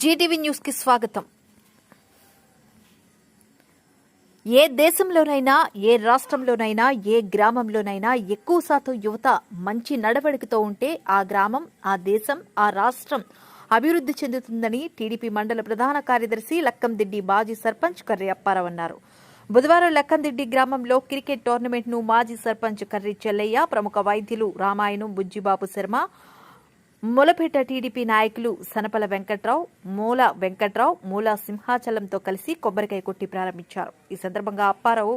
Zee TV న్యూస్కి స్వాగతం. ఏ దేశంలోనైనా ఏ రాష్ట్రంలోనైనా ఏ గ్రామంలోనైనా ఎక్కువ శాతం యువత మంచి నడవడికతో ఉంటే ఆ గ్రామం ఆ దేశం ఆ రాష్ట్రం అభివృద్ధి చెందుతుందని టీడీపీ మండల ప్రధాన కార్యదర్శి లక్కందిడ్డి మాజీ సర్పంచ్ కర్రి అప్పారావు అన్నారు. బుధవారం లక్కందిడ్డి గ్రామంలో క్రికెట్ టోర్నమెంట్ను మాజీ సర్పంచ్ కర్రి చెల్లయ్య ప్రముఖ వైద్యులు రామాయణం బుజ్జిబాబు శర్మ మూలపేట టీడీపీ నాయకులు సనపల వెంకట్రావు మూల వెంకట్రావు మూల సింహాచలంతో కలిసి కొబ్బరికాయ కొట్టి ప్రారంభించారు. ఈ సందర్భంగా అప్పారావు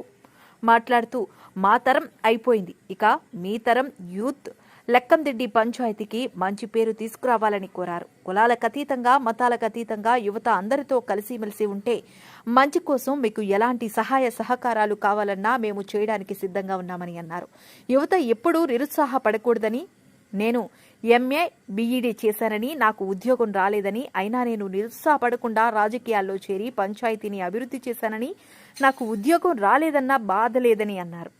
మాట్లాడుతూ మా తరం అయిపోయింది. ఇక మీ తరం యూత్ లక్కందిడ్డి పంచాయతీకి మంచి పేరు తీసుకురావాలని కోరారు. కులాలకు అతీతంగా మతాలకు అతీతంగా యువత అందరితో కలిసిమెలిసి ఉంటే మంచి కోసం మీకు ఎలాంటి సహాయ సహకారాలు కావాలన్నా మేము చేయడానికి సిద్ధంగా ఉన్నామని అన్నారు. యువత ఎప్పుడూ నిరుత్సాహపడకూడదని నేను ఎంఏ బీఈడీ చేశానని నాకు ఉద్యోగం రాలేదని అయినా నేను నిరుత్సాహపడకుండా రాజకీయాల్లో చేరి పంచాయతీని అభివృద్ధి చేశానని నాకు ఉద్యోగం రాలేదన్న బాధ లేదని అన్నారు.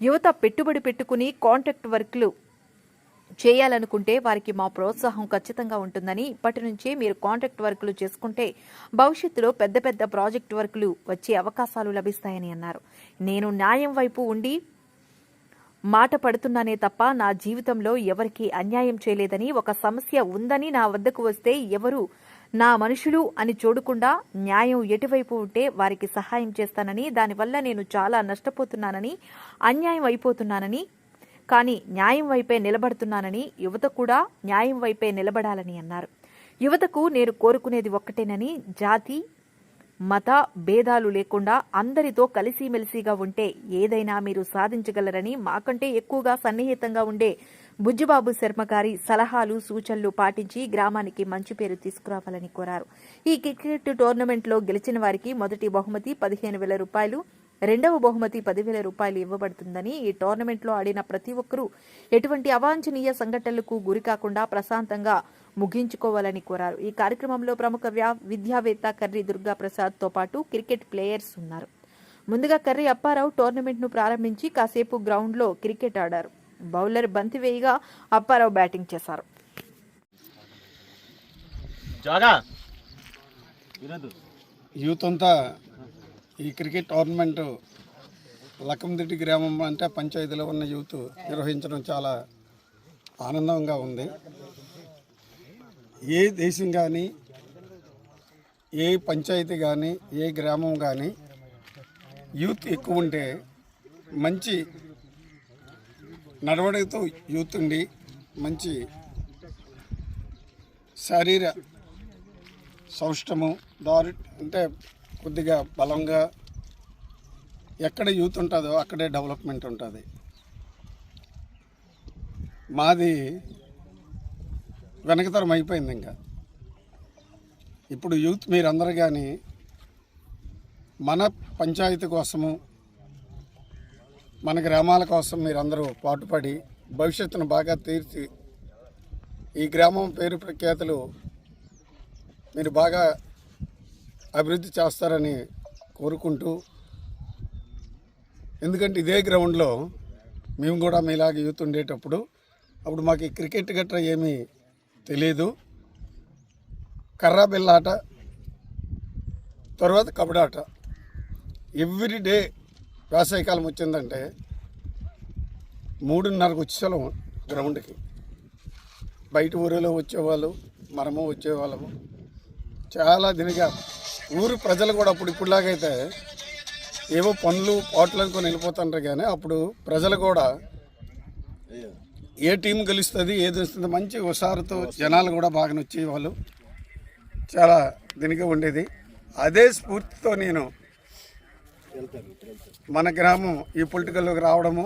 యువత పెట్టుబడి పెట్టుకుని కాంట్రాక్ట్ వర్క్లు చేయాలనుకుంటే వారికి మా ప్రోత్సాహం ఖచ్చితంగా ఉంటుందని ఇప్పటి నుంచే మీరు కాంట్రాక్ట్ వర్కులు చేసుకుంటే భవిష్యత్తులో పెద్ద పెద్ద ప్రాజెక్ట్ వర్కులు వచ్చే అవకాశాలు లభిస్తాయని అన్నారు. నేను న్యాయం వైపు ఉండి మాట పడుతున్నానే తప్ప నా జీవితంలో ఎవరికి అన్యాయం చేయలేదని ఒక సమస్య ఉందని నా వద్దకు వస్తే ఎవరు నా మనుషులు అని చూడకుండా న్యాయం ఎటువైపు ఉంటే వారికి సహాయం చేస్తానని దానివల్ల నేను చాలా నష్టపోతున్నానని అన్యాయం అయిపోతున్నానని కానీ న్యాయం వైపే నిలబడుతున్నానని యువత కూడా న్యాయం వైపే నిలబడాలని అన్నారు. యువతకు నేను కోరుకునేది ఒక్కటేనని జాతి మత భేదాలు లేకుండా అందరితో కలిసిమెలిసిగా ఉంటే ఏదైనా మీరు సాధించగలరని మాకంటే ఎక్కువగా సన్నిహితంగా ఉండే బుజ్జిబాబు శర్మ గారి సలహాలు సూచనలు పాటించి గ్రామానికి మంచి పేరు తీసుకురావాలని కోరారు. ఈ క్రికెట్ టోర్నమెంట్లో గెలిచిన వారికి మొదటి బహుమతి పదిహేను వేల రూపాయలు రెండవ బహుమతి పదివేల రూపాయలు ఇవ్వబడుతుందని ఈ టోర్నమెంట్లో ఆడిన ప్రతి ఒక్కరూ ఎటువంటి అవాంఛనీయ సంఘటనలకు గురికాకుండా ప్రశాంతంగా ముగించుకోవాలని కోరారు. ఈ కార్యక్రమంలో ప్రముఖ వ్యా- విద్యావేత్త కర్రి దుర్గా ప్రసాద్తో పాటు క్రికెట్ ప్లేయర్స్ ఉన్నారు. ముందుగా కర్రి అప్పారావు టోర్నమెంట్ను ప్రారంభించి కాసేపు గ్రౌండ్లో క్రికెట్ ఆడారు. బౌలర్ బంతి వేయగా అప్పారావు బ్యాటింగ్ చేశారు. యూత్ అంతా ఈ క్రికెట్ టోర్నమెంట్ లక్కందిడ్డి గ్రామం అంటే పంచాయతీలో ఉన్న యూత్ నిర్వహించడం చాలా ఆనందంగా ఉంది. ఏ దేశం కానీ ఏ పంచాయతీ కానీ ఏ గ్రామం కానీ యూత్ ఎక్కువ ఉంటే మంచి నడవడితో యూత్ ఉండి మంచి శారీర సౌష్టము దారి అంటే కొద్దిగా బలంగా ఎక్కడ యూత్ ఉంటుందో అక్కడే డెవలప్మెంట్ ఉంటుంది. మాది వెనకతరం అయిపోయింది ఇంకా. ఇప్పుడు యూత్ మీరందరూ కానీ మన పంచాయతీ కోసము మన గ్రామాల కోసం మీరందరూ పాటుపడి భవిష్యత్తును బాగా తీర్చి ఈ గ్రామం పేరు ప్రఖ్యాతులు మీరు బాగా అభివృద్ధి చేస్తారని కోరుకుంటూ ఎందుకంటే ఇదే గ్రౌండ్లో మేము కూడా మీలాగే యూత్ ఉండేటప్పుడు అప్పుడు మాకు క్రికెట్ గట్రా ఏమీ తెలియదు కర్రా బిల్లాట తర్వాత కబడ్డీ ఆట. ఎవ్రీ డే వేసవికాలం వచ్చిందంటే మూడున్నరకు వచ్చేసాం గ్రౌండ్కి. బయట ఊరిలో వచ్చేవాళ్ళు మనము వచ్చేవాళ్ళము. చాలా దినగా ఊరు ప్రజలు కూడా అప్పుడు ఇప్పుడులాగైతే ఏవో పనులు పాటలు అనుకొని వెళ్ళిపోతుంటారు కానీ అప్పుడు ప్రజలు కూడా ఏ టీం గెలుస్తుంది ఏది వస్తుంది మంచి హుషారుతో జనాలు కూడా బాగా వచ్చేవాళ్ళు. చాలా దీనికి ఉండేది. అదే స్ఫూర్తితో నేను మన గ్రామం ఈ పొలిటికల్లోకి రావడము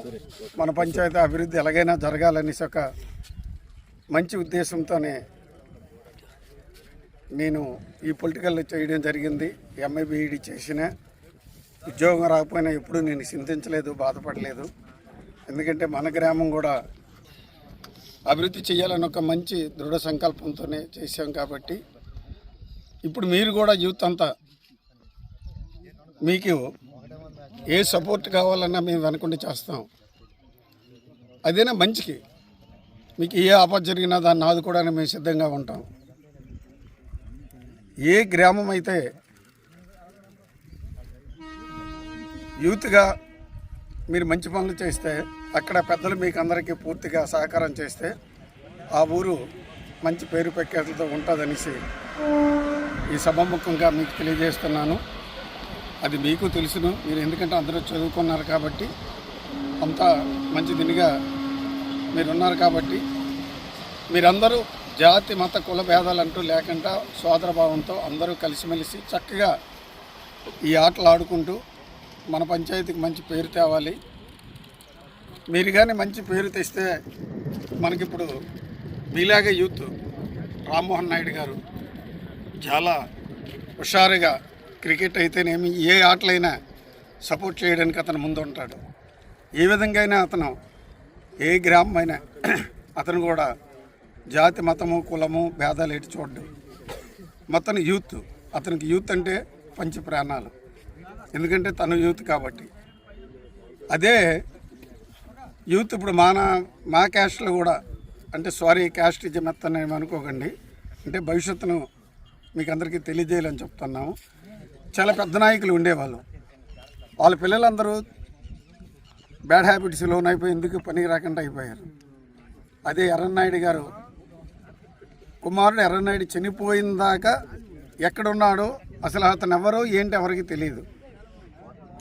మన పంచాయతీ అభివృద్ధి ఎలాగైనా జరగాలనేసి ఒక మంచి ఉద్దేశంతోనే నేను ఈ పొలిటికల్లో చేయడం జరిగింది. ఎంఏ బీఈడి చేసిన ఉద్యోగం రాకపోయినా ఎప్పుడూ నేను చింతించలేదు బాధపడలేదు. ఎందుకంటే మన గ్రామం కూడా అభివృద్ధి చేయాలని ఒక మంచి దృఢ సంకల్పంతోనే చేశాం కాబట్టి ఇప్పుడు మీరు కూడా యూత్ అంతా మీకు ఏ సపోర్ట్ కావాలన్నా మేము వెనకుండా చేస్తాం. అదేనా మంచికి. మీకు ఏ ఆపద జరిగినా దాన్ని ఆదుకోవడానికి మేము సిద్ధంగా ఉంటాం. ఏ గ్రామం అయితే యూత్గా మీరు మంచి పనులు చేస్తే అక్కడ పెద్దలు మీకు అందరికీ పూర్తిగా సహకారం చేస్తే ఆ ఊరు మంచి పేరు ప్రఖ్యాతులతో ఉంటుందనేసి ఈ సభాముఖంగా మీకు తెలియజేస్తున్నాను. అది మీకు తెలుసును. మీరు ఎందుకంటే అందరూ చదువుకున్నారు కాబట్టి అంత మంచి దినిగా మీరున్నారు కాబట్టి మీరందరూ జాతి మత కుల భేదాలు అంటూ లేకుండా సోదరభావంతో అందరూ కలిసిమెలిసి చక్కగా ఈ ఆటలు ఆడుకుంటూ మన పంచాయతీకి మంచి పేరు తేవాలి. మీరు కానీ మంచి పేరు తెస్తే మనకిప్పుడు మీలాగే యూత్ రామ్మోహన్ నాయుడు గారు చాలా హుషారుగా క్రికెట్ అయితేనేమి ఏ ఆటలైనా సపోర్ట్ చేయడానికి అతను ముందు ఉంటాడు ఏ విధంగా అయినా అతను ఏ గ్రామమైనా అతను కూడా జాతి మతము కులము భేదాలు ఎటు చూడడం. మొత్తం యూత్ అతనికి యూత్ అంటే పంచి ప్రాణాలు. ఎందుకంటే తను యూత్ కాబట్టి. అదే యూత్ ఇప్పుడు మన మా క్యాస్ట్లో కూడా అంటే సారీ క్యాస్ట్ మెత్తనేమి అనుకోకండి. అంటే భవిష్యత్తును మీకు అందరికీ తెలియజేయాలని చెప్తున్నాము. చాలా పెద్ద నాయకులు ఉండేవాళ్ళు. వాళ్ళ పిల్లలందరూ బ్యాడ్ హ్యాబిట్స్ లోన్ అయిపోయి ఎందుకు పనికి రాకుండా అయిపోయారు. అదే ఎర్రన్నాయుడు గారు కుమారుడు ఎర్రనాయుడు చనిపోయిన దాకా ఎక్కడున్నాడో అసలు అతను ఎవరో ఏంటి ఎవరికి తెలియదు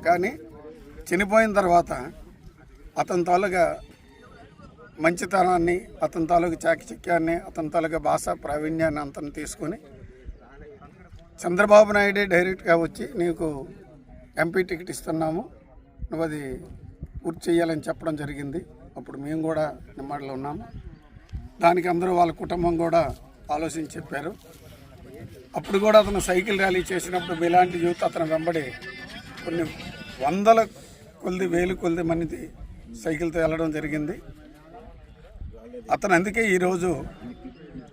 కానీ చనిపోయిన తర్వాత అతని తాలూకా మంచితనాన్ని అతని తాలూకా చాకచక్యాన్ని అతని తాలూకా భాష ప్రావీణ్యాన్ని అంతను తీసుకొని చంద్రబాబు నాయుడే డైరెక్ట్గా వచ్చి నీకు ఎంపీ టికెట్ ఇస్తున్నాము నువ్వు అది పూర్తి చేయాలని చెప్పడం జరిగింది. అప్పుడు మేము కూడా నిమ్మడిలో ఉన్నాము. దానికి అందరూ వాళ్ళ కుటుంబం కూడా ఆలోచించి చెప్పారు. అప్పుడు కూడా అతను సైకిల్ ర్యాలీ చేసినప్పుడు ఇలాంటి యూత్ అతను వెంబడి కొన్ని వందల కొద్ది వేలు కొద్ది మంది సైకిల్తో వెళ్ళడం జరిగింది. అతను అందుకే ఈరోజు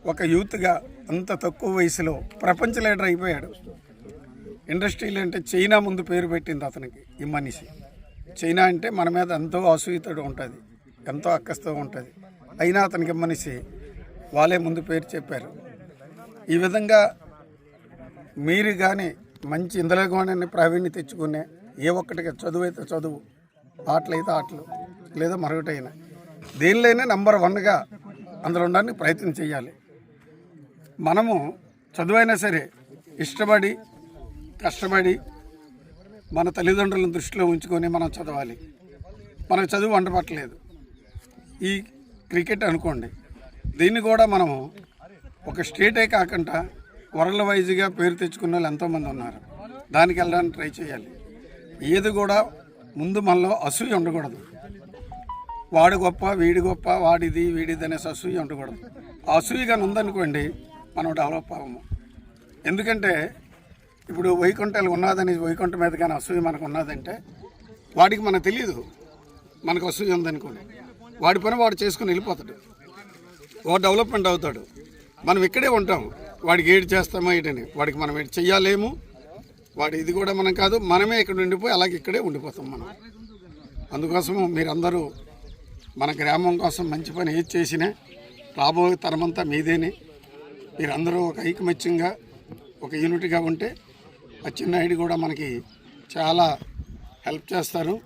ఒక యూత్గా అంత తక్కువ వయసులో ప్రపంచ లీడర్ అయిపోయాడు. ఇండస్ట్రీలు అంటే చైనా ముందు పేరు పెట్టింది అతనికి ఈ మనిషి. చైనా అంటే మన మీద ఎంతో అసూయితడు ఉంటుంది ఎంతో అక్కస్తో ఉంటుంది. అయినా అతనికి మనిషి వాళ్ళే ముందు పేరు చెప్పారు. ఈ విధంగా మీరు కానీ మంచి ఇంద్రగోణాన్ని ప్రావీణ్యం తెచ్చుకునే ఏ ఒక్కటిగా చదువు అయితే చదువు ఆటలు అయితే ఆటలు లేదా మరొకటైనా దేనిలోనే నంబర్ వన్గా అందులో ఉండడానికి ప్రయత్నం చేయాలి. మనము చదువైనా సరే ఇష్టపడి కష్టపడి మన తల్లిదండ్రులను దృష్టిలో ఉంచుకొని మనం చదవాలి. మనకు చదువు వండపట్టలేదు ఈ క్రికెట్ అనుకోండి దీన్ని కూడా మనము ఒక స్టేటే కాకుండా వరల్డ్ వైజ్గా పేరు తెచ్చుకున్న వాళ్ళు ఎంతోమంది ఉన్నారు. దానికి వెళ్ళడానికి ట్రై చేయాలి. ఏది కూడా ముందు మనలో అసూయ ఉండకూడదు. వాడు గొప్ప వీడి గొప్ప వాడిది వీడిది అనేసి అసూయ ఉండకూడదు. అసూయగా ఉందనుకోండి మనం డెవలప్ అవ్వము. ఎందుకంటే ఇప్పుడు వైకుంఠాలు ఉన్నదని వైకుంఠ మీద కానీ అసూయ మనకు ఉన్నదంటే వాడికి మనకు తెలియదు మనకు అసూయ ఉందనుకోండి. వాడి పని వాడు చేసుకుని వెళ్ళిపోతాడు. వాడు డెవలప్మెంట్ అవుతాడు. మనం ఇక్కడే ఉంటాం. వాడికి ఏడు చేస్తామో ఏంటని. వాడికి మనం ఏడు చెయ్యాలేము. వాడి ఇది కూడా మనం కాదు మనమే ఇక్కడ ఉండిపోయి అలాగే ఇక్కడే ఉండిపోతాం మనం. అందుకోసము మీరందరూ మన గ్రామం కోసం మంచి పని ఏది చేసినా రాబోయే తరమంతా మీదేనే. మీరందరూ ఒక ఐకమత్యంగా ఒక యూనిట్గా ఉంటే అచ్చెన్నాయుడు కూడా మనకి చాలా హెల్ప్ చేస్తారు.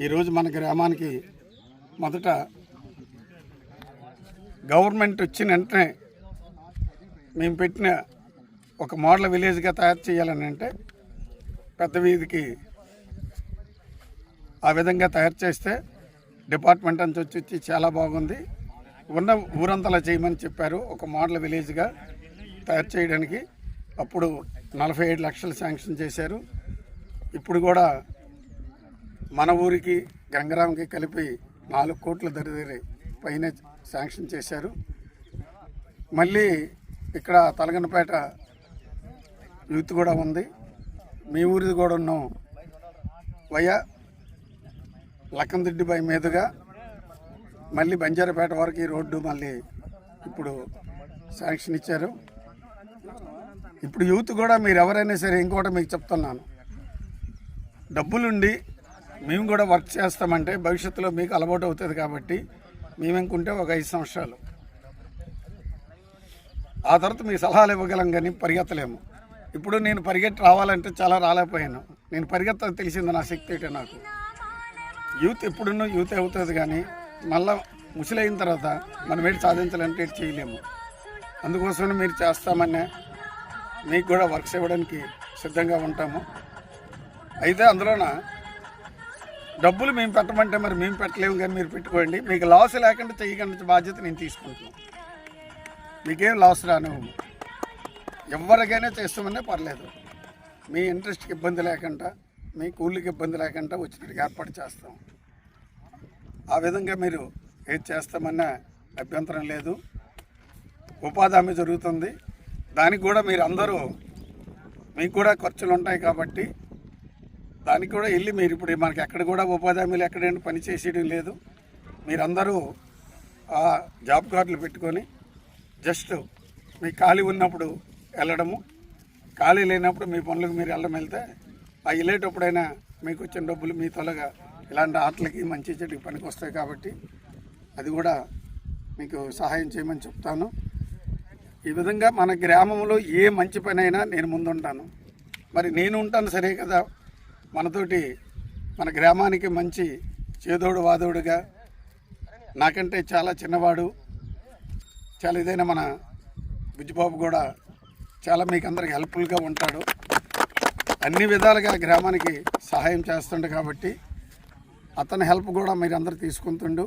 ఈరోజు మన గ్రామానికి మొదట గవర్నమెంట్ వచ్చిన వెంటనే మేము పెట్టిన ఒక మోడల్ విలేజ్గా తయారు చేయాలని అంటే పెద్ద వీధికి ఆ విధంగా తయారు చేస్తే డిపార్ట్మెంట్ అంతా వచ్చి వచ్చి చాలా బాగుంది. ఉన్న ఊరంతలా చేయమని చెప్పారు. ఒక మోడల్ విలేజ్గా తయారు చేయడానికి అప్పుడు నలభై ఏడు లక్షలు శాంక్షన్ చేశారు. ఇప్పుడు కూడా మన ఊరికి గంగరాంకి కలిపి నాలుగు కోట్ల దరిదరి పైన శాంక్షన్ చేశారు. మళ్ళీ ఇక్కడ తలగనపేట యూత్ కూడా ఉంది. మీ ఊరిది కూడా ఉన్నాం. వయా లక్కందిడ్డిపై మీదుగా మళ్ళీ బంజారాపేట వరకు ఈ రోడ్డు మళ్ళీ ఇప్పుడు శాంక్షన్ ఇచ్చారు. ఇప్పుడు యూత్ కూడా మీరు ఎవరైనా సరే ఇంకోటి మీకు చెప్తున్నాను. డబ్బులుండి మేము కూడా వర్క్ చేస్తామంటే భవిష్యత్తులో మీకు అలవాటు అవుతుంది కాబట్టి మేముకుంటే ఒక ఐదు సంవత్సరాలు. ఆ తర్వాత మీ సలహాలు ఇవ్వగలం కానీ పరిగెత్తలేము. ఇప్పుడు నేను పరిగెట్టి రావాలంటే చాలా రాలేకపోయాను. నేను పరిగెత్త తెలిసింది నా శక్తి ఏంటో నాకు. యూత్ ఎప్పుడున్న యూత్ అవుతుంది కానీ మళ్ళా ముసలైన తర్వాత మనం ఏంటి సాధించాలంటే చేయలేము. అందుకోసమే మీరు చేస్తామనే మీకు కూడా వర్క్స్ ఇవ్వడానికి సిద్ధంగా ఉంటాము. అయితే అందులోన డబ్బులు మేము పెట్టమంటే మరి మేము పెట్టలేము కానీ మీరు పెట్టుకోండి. మీకు లాస్ లేకుండా చేయగల బాధ్యత నేను తీసుకుంటున్నాను మీకేం లాస్ రాను ఎవరికైనా చేస్తామనే పర్లేదు. మీ ఇంట్రెస్ట్కి ఇబ్బంది లేకుండా మీ కూలికి ఇబ్బంది లేకుండా వచ్చినట్టుగా ఏర్పాటు చేస్తాం. ఆ విధంగా మీరు ఏది చేస్తామన్నా అభ్యంతరం లేదు. ఉపాధి హామీ జరుగుతుంది. దానికి కూడా మీరు అందరూ మీకు కూడా ఖర్చులు ఉంటాయి కాబట్టి దానికి కూడా వెళ్ళి మీరు ఇప్పుడు మనకి ఎక్కడ కూడా ఉపాధి హామీలు ఎక్కడైనా పని చేసేయడం లేదు. మీరందరూ ఆ జాబ్ కార్డులు పెట్టుకొని జస్ట్ మీ ఖాళీ ఉన్నప్పుడు వెళ్ళడము. ఖాళీ లేనప్పుడు మీ పనులకు మీరు వెళ్ళడం వెళ్తే ఆ వెళ్ళేటప్పుడైనా మీకు వచ్చిన డబ్బులు మీ తొలగా ఇలాంటి ఆటలకి మంచి చెట్టుకి పనికి వస్తాయి కాబట్టి అది కూడా మీకు సహాయం చేయమని చెప్తాను. ఈ విధంగా మన గ్రామంలో ఏ మంచి పని అయినా నేను ముందుంటాను. మరి నేను ఉంటాను సరే కదా. మనతోటి మన గ్రామానికి మంచి చేదోడు వాదోడుగా నాకంటే చాలా చిన్నవాడు. చాలా ఇదైన మన బుజ్జిబాబు కూడా చాలా మీకు అందరికి హెల్ప్ఫుల్గా ఉంటాడు. అన్ని విధాలుగా గ్రామానికి సహాయం చేస్తుండు కాబట్టి అతని హెల్ప్ కూడా మీరు అందరు తీసుకుంటుండు.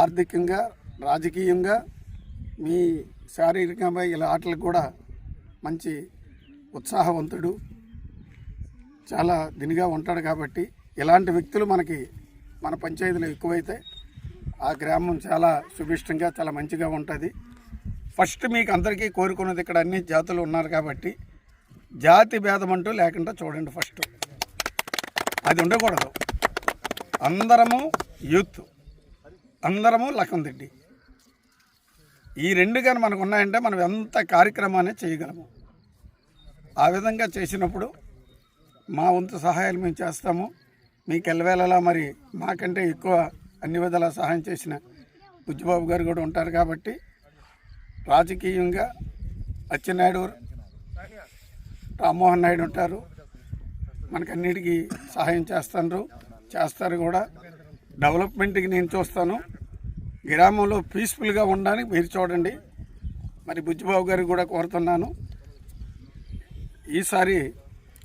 ఆర్థికంగా రాజకీయంగా మీ శారీరకంగా ఇలా ఆటలకు కూడా మంచి ఉత్సాహవంతుడు. చాలా దినిగా ఉంటాడు కాబట్టి ఇలాంటి వ్యక్తులు మనకి మన పంచాయతీలో ఎక్కువైతే ఆ గ్రామం చాలా సుభిష్టంగా చాలా మంచిగా ఉంటుంది. ఫస్ట్ మీకు అందరికీ కోరుకున్నది ఇక్కడ అన్ని జాతులు ఉన్నారు కాబట్టి జాతి భేదం అంటూ లేకుండా చూడండి ఫస్ట్ అది ఉండకూడదు. అందరము యూత్. అందరము లఖందిడ్డి ఈ రెండు కానీ మనకు ఉన్నాయంటే మనం ఎంత కార్యక్రమాన్ని చేయగలము? ఆ విధంగా చేసినప్పుడు మా వంతు సహాయాలు మేము చేస్తాము. మీకు ఎల్లవేళలా మరి మాకంటే ఎక్కువ అన్ని విధాల సహాయం చేసిన బుజ్జిబాబు గారు కూడా ఉంటారు కాబట్టి రాజకీయంగా అచ్చెన్నాయుడు రామ్మోహన్ నాయుడు ఉంటారు. మనకన్నిటికీ సహాయం చేస్తారు చేస్తారు కూడా. డెవలప్మెంట్కి నేను చూస్తాను. గ్రామంలో పీస్ఫుల్గా ఉండడానికి మీరు చూడండి. మరి బుజ్జిబాబు గారికి కూడా కోరుతున్నాను. ఈసారి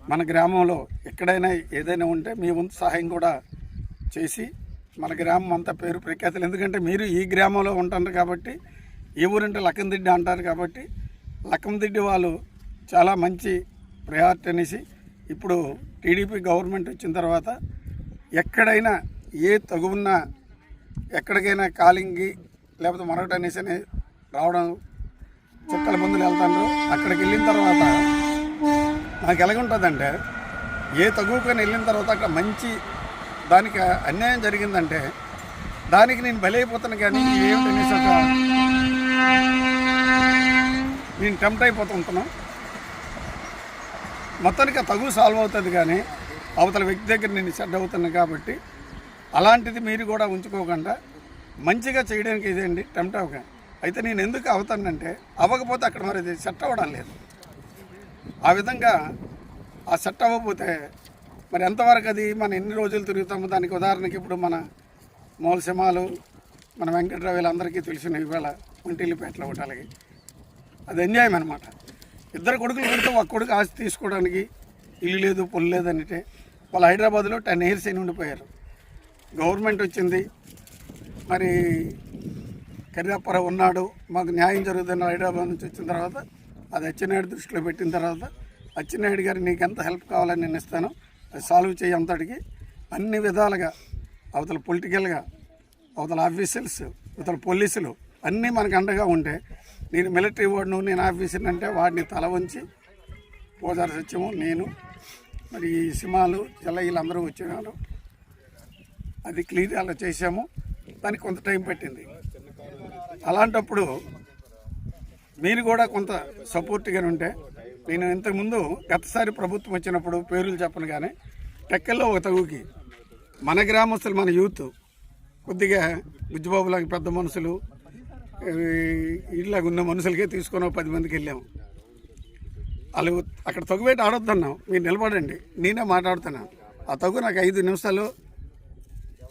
మన గ్రామంలో ఎక్కడైనా ఏదైనా ఉంటే మీ వంతు సహాయం కూడా చేసి మన గ్రామం అంతా పేరు ప్రఖ్యాతులు. ఎందుకంటే మీరు ఈ గ్రామంలో ఉంటారు కాబట్టి ఏ ఊరంటే లక్కందిడ్డి అంటారు కాబట్టి లక్కందిడ్డి వాళ్ళు చాలా మంచి ప్రయారిటీ అనేసి ఇప్పుడు టీడీపీ గవర్నమెంట్ వచ్చిన తర్వాత ఎక్కడైనా ఏ తగువున్న ఎక్కడికైనా కాలింగి లేకపోతే మరొకటి అనేసి రావడం చుక్కల మందులు వెళ్తాను అక్కడికి వెళ్ళిన తర్వాత నాకు ఎలాగుంటుందంటే ఏ తగువకని వెళ్ళిన తర్వాత అక్కడ మంచి దానికి అన్యాయం జరిగిందంటే దానికి నేను బలైపోతాను కానీ ఏమిటనేసి నేను టెంప్ట్ అయిపోతూ ఉంటున్నాను మొత్తానికి ఆ తగు సాల్వ్ అవుతుంది కానీ అవతల వ్యక్తి దగ్గర నేను సెట్ అవుతున్నాను కాబట్టి అలాంటిది మీరు కూడా ఉంచుకోకుండా మంచిగా చేయడానికి ఇదేండి టెంప్ట్ అవ్వక. అయితే నేను ఎందుకు అవుతానంటే అవ్వకపోతే అక్కడ మరి ఇది సెట్ అవ్వడం లేదు. ఆ విధంగా ఆ సెట్ అవ్వకపోతే మరి ఎంతవరకు అది మనం ఎన్ని రోజులు తిరుగుతాము దానికి ఉదాహరణకి ఇప్పుడు మన మూలసింహాలు మన వెంకట్రావు అందరికీ తెలిసిన ఇవాళ ఒంటిల్లిపేటలో ఒకటాలకి. అది అన్యాయం అనమాట ఇద్దరు కొడుకులు పెడితే ఒక కొడుకు ఆస్తి తీసుకోవడానికి ఇల్లు లేదు పొల్లు లేదు అంటే వాళ్ళు హైదరాబాద్లో టెన్ ఇయర్స్ అయిన ఉండిపోయారు. గవర్నమెంట్ వచ్చింది. మరి కరియాపురం ఉన్నాడు మాకు న్యాయం జరుగుతుంది హైదరాబాద్ నుంచి వచ్చిన తర్వాత అది అచ్చెన్నాయుడు దృష్టిలో పెట్టిన తర్వాత అచ్చెన్నాయుడు గారు నీకు ఎంత హెల్ప్ కావాలని నేను ఇస్తాను అది సాల్వ్ చేయి అంతటికి. అన్ని విధాలుగా అవతల పొలిటికల్గా అవతల ఆఫీసర్స్ అవతల పోలీసులు అన్నీ మనకు అండగా ఉంటే నేను మిలిటరీ వాడిను నేను ఆఫీసర్ అంటే వాడిని తల వంచి పోదారి సత్యము నేను మరి ఈ సినిమాలు చెల్ల వచ్చినారు అది క్లియర్ అలా చేసాము దానికి కొంత టైం పట్టింది. అలాంటప్పుడు మీరు కూడా కొంత సపోర్ట్గా ఉంటే నేను ఇంతకుముందు గతసారి ప్రభుత్వం వచ్చినప్పుడు పేర్లు చెప్పను కానీ టెక్కల్లో ఒక తగుకి మన గ్రామస్తులు మన యూత్ కొద్దిగా బుజ్జిబాబులాగా పెద్ద మనుషులు ఇలాగ ఉన్న మనుషులకే తీసుకొని పది మందికి వెళ్ళాము వాళ్ళు అక్కడ తగ్గుబెట్టి ఆడొద్దన్నాం మీరు నిలబడండి నేనే మాట్లాడుతున్నాను ఆ తగు నాకు ఐదు నిమిషాలు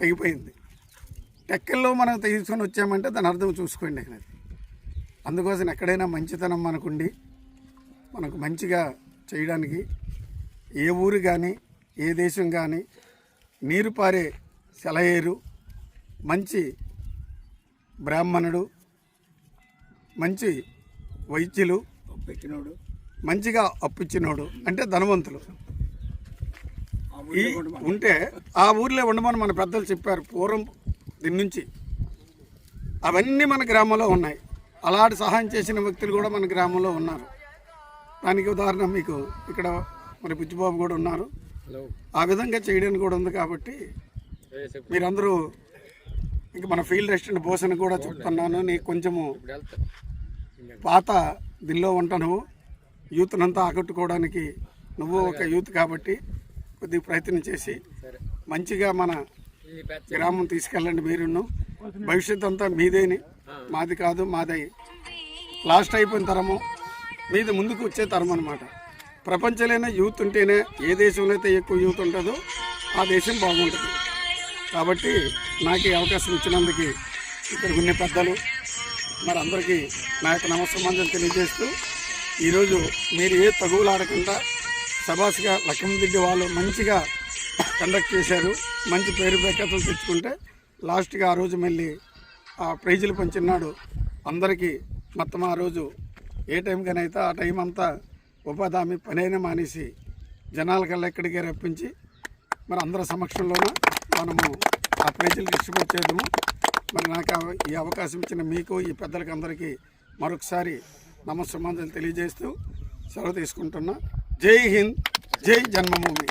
తెగిపోయింది. టెక్కల్లో మనం తీసుకొని వచ్చామంటే దాని అర్థం చూసుకోండి అది అందుకోసం ఎక్కడైనా మంచితనం మనకుండి మనకు మంచిగా చేయడానికి ఏ ఊరు కానీ ఏ దేశం కానీ నీరు పారే సెలయేరు మంచి బ్రాహ్మణుడు మంచి వైద్యులు పెట్టినోడు మంచిగా అప్పిచ్చినోడు అంటే ధనవంతులు. ఈ ఉంటే ఆ ఊర్లో ఉండమని మన పెద్దలు చెప్పారు పూర్వం దీని నుంచి. అవన్నీ మన గ్రామంలో ఉన్నాయి. అలాంటి సహాయం చేసిన వ్యక్తులు కూడా మన గ్రామంలో ఉన్నారు. దానికి ఉదాహరణ మీకు ఇక్కడ మరి బుచ్చిబాబు కూడా ఉన్నారు. ఆ విధంగా చేయడానికి కూడా ఉంది కాబట్టి మీరందరూ ఇంక మన ఫీల్డ్ రెస్టారెంట్ బోసన్ కూడా చెప్తున్నాను. నీకు కొంచెము పాత దీనిలో ఉంటాను యూత్నంతా ఆకట్టుకోవడానికి నువ్వు ఒక యూత్ కాబట్టి కొద్దిగా ప్రయత్నం చేసి మంచిగా మన గ్రామం తీసుకెళ్ళండి. మీరును భవిష్యత్ అంతా మీదేని. మాది కాదు మాదే. లాస్ట్ అయిపోయిన తరము. మీది ముందుకు వచ్చే తరం అనమాట ప్రపంచంలోనే యూత్ ఉంటేనే ఏ దేశంలో అయితే ఎక్కువ యూత్ ఉంటుందో ఆ దేశం బాగుంటుంది. కాబట్టి నాకు ఈ అవకాశం ఇచ్చినందుకు ఇక్కడ ఉన్న పెద్దలు మరి అందరికీ నా యొక్క నమస్కారం తెలియజేస్తూ ఈరోజు మీరు ఏ తగువులు ఆడకుండా సభాస్గా లక్ష్మణరెడ్డి వాళ్ళు మంచిగా కండక్ట్ చేశారు. మంచి పేరు ప్రఖ్యాతలు తెచ్చుకుంటే లాస్ట్గా ఆ రోజు మళ్ళీ ఆ ప్రైజులు పంచినాడు అందరికీ మొత్తం ఆ రోజు ఏ టైంకనైతే ఆ టైం అంతా ఉపాధి హామీ పనైనా మానేసి జనాలకల్లా ఎక్కడికే రప్పించి మరి అందరి సమక్షంలోన మనము ఆ ప్రైజులు డిస్ట్రిబ్యూట్ చేయడము మరి నాకు ఈ అవకాశం ఇచ్చిన మీకు ఈ పెద్దలకి అందరికీ మరొకసారి నమస్సమాంజలు తెలియజేస్తూ సెలవు తీసుకుంటున్నా. జై హింద్ జై జన్మభూమి.